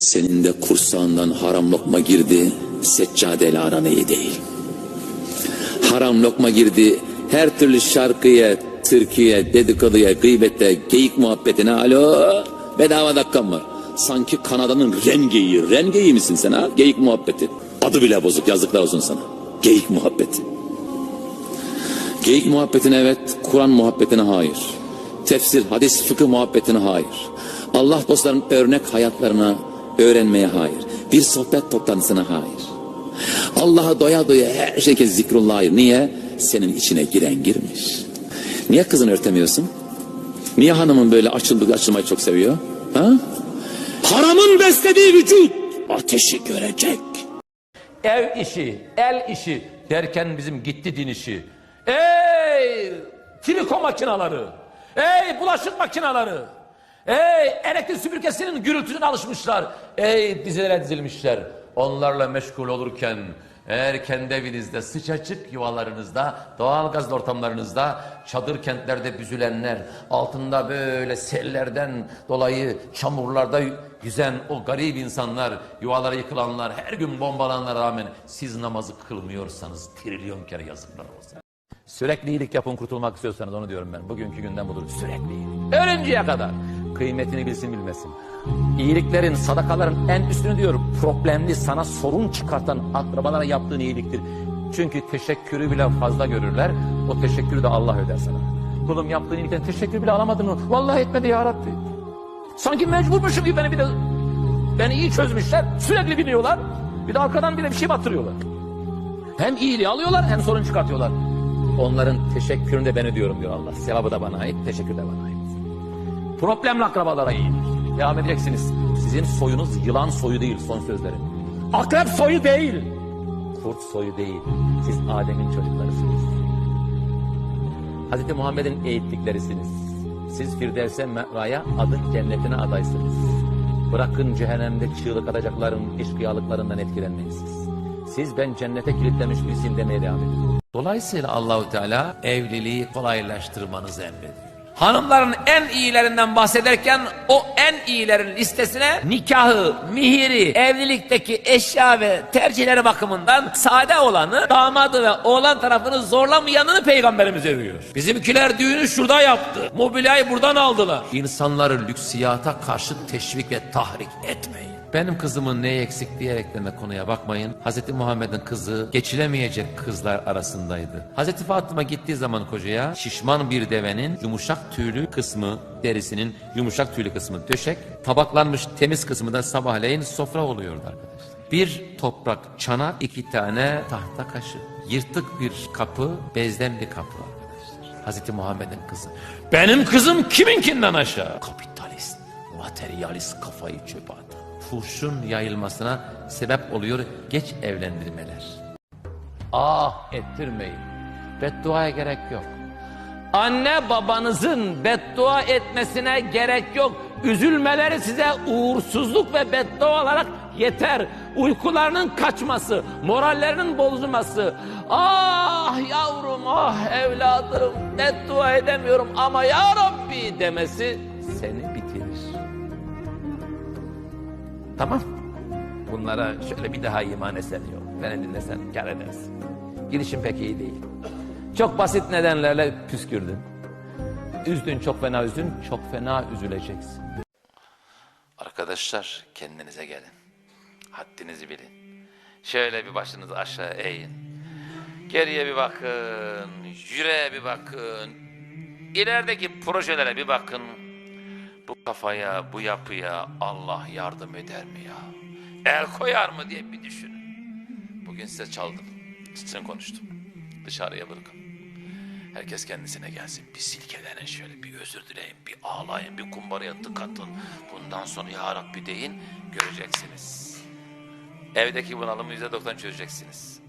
Senin de kursağından haram lokma girdi, seccadeyle aran iyi değil. Haram lokma girdi, her türlü şarkıya, türküye, dedikoduya, gıybete, geyik muhabbetine alo bedava dakikam var. Sanki Kanada'nın rengeyi, rengeyi misin sen ha? Geyik muhabbeti. Adı bile bozuk yazıklar olsun sana. Geyik muhabbeti. Geyik muhabbetine evet, Kur'an muhabbetine hayır. Tefsir, hadis, fıkıh muhabbetine hayır. Allah dostlarının örnek hayatlarına öğrenmeye hayır. Bir sohbet toplantısına hayır. Allah'a doya doya her şekilde zikrullah hayır. Niye? Senin içine giren girmiş. Niye kızını örtemiyorsun? Niye hanımın böyle açıldığı açılmayı çok seviyor? Ha? Haramın beslediği vücut ateşi görecek. Ev işi, el işi derken bizim gitti din işi. Ey triko makinaları, ey bulaşık makinaları, ey elektrik süpürgesinin gürültüsüne alışmışlar, ey dizilere dizilmişler. Onlarla meşgul olurken eğer kendi evinizde sıcacık yuvalarınızda, doğal gaz ortamlarınızda, çadır kentlerde büzülenler, altında böyle sellerden dolayı çamurlarda yüzen o garip insanlar, yuvalara yıkılanlar, her gün bombalanana rağmen siz namazı kılmıyorsanız trilyon kere yazıklar olsun. Sürekli iyilik yapın kurtulmak istiyorsanız onu diyorum ben. Bugünkü günden budur. Sürekli iyilik. Ölünceye kadar. Kıymetini bilsin bilmesin. İyiliklerin, sadakaların en üstünü diyorum. Problemli sana sorun çıkartan akrabalara yaptığın iyiliktir. Çünkü teşekkürü bile fazla görürler. O teşekkürü de Allah öder sana. Kulum yaptığın iyilikten teşekkür bile alamadın mı? Vallahi etmedi ya Rabbi. Sanki mecburmuşum gibi beni bir de beni iyi çözmüşler. Sürekli biniyorlar. Bir de arkadan bir de bir şey batırıyorlar. Hem iyiliği alıyorlar hem sorun çıkartıyorlar. Onların teşekkürünü de ben ödüyorum diyor Allah. Sevabı da bana ait, teşekkür de bana ait. Problemli akrabalara iyi. Devam edeceksiniz. Sizin soyunuz yılan soyu değil son sözlerim. Akrep soyu değil. Kurt soyu değil. Siz Adem'in çocuklarısınız. Hazreti Muhammed'in eğittiklerisiniz. Siz Firdevs'e me'raya adın cennetine adaysınız. Bırakın cehennemde çığlık atacakların eşkıyalıklarından etkilenmeyin siz. Siz ben cennete kilitlemiş birisiyim demeye devam edin. Dolayısıyla Allahu Teala evliliği kolaylaştırmanızı emrediyor. Hanımların en iyilerinden bahsederken o en iyilerin listesine nikahı, mihiri, evlilikteki eşya ve tercihleri bakımından sade olanı, damadı ve oğlan tarafını zorlamayanını peygamberimiz övüyor. Bizimkiler düğünü şurada yaptı. Mobilyayı buradan aldılar. İnsanları lüksiyata karşı teşvik ve tahrik etmeyin. Benim kızımın neyi eksik diyerekten de konuya bakmayın. Hazreti Muhammed'in kızı geçilemeyecek kızlar arasındaydı. Hazreti Fatıma gittiği zaman kocaya şişman bir devenin yumuşak tüylü kısmı derisinin yumuşak tüylü kısmı döşek, tabaklanmış temiz kısmı da sabahleyin sofra oluyordu arkadaşlar. Bir toprak çanak, iki tane tahta kaşık. Yırtık bir kapı, bezden bir kapı arkadaşlar. Hazreti Muhammed'in kızı. Benim kızım kiminkinden aşağı? Kapitalist, materyalist kafayı çöpe atan fuhşun yayılmasına sebep oluyor geç evlendirmeler. Ah ettirmeyin. Bedduaya gerek yok. Anne babanızın beddua etmesine gerek yok. Üzülmeleri size uğursuzluk ve beddua olarak yeter. Uykularının kaçması, morallerinin bozulması. Ah yavrum, ah evladım, beddua edemiyorum ama ya Rabbi demesi seni bitirir. Tamam. Bunlara şöyle bir daha iman etsen yok. Beni dinlesen kar edersin. Gidişin pek iyi değil. Çok basit nedenlerle püskürdün. Üzdün çok fena üzdün, çok fena üzüleceksin. Arkadaşlar kendinize gelin. Haddinizi bilin. Şöyle bir başınızı aşağı eğin. Geriye bir bakın, yüreğe bir bakın. İlerideki projelere bir bakın. Bu kafaya, bu yapıya Allah yardım eder mi ya? El koyar mı diye bir düşünün. Bugün size çaldım. Sizin konuştum. Dışarıya bırakın. Herkes kendisine gelsin. Bir silkelenin şöyle bir özür dileyin. Bir ağlayın. Bir kumbaraya tık atın. Bundan sonra ya Rabbi deyin. Göreceksiniz. Evdeki bunalımı yüzde doksan çözeceksiniz.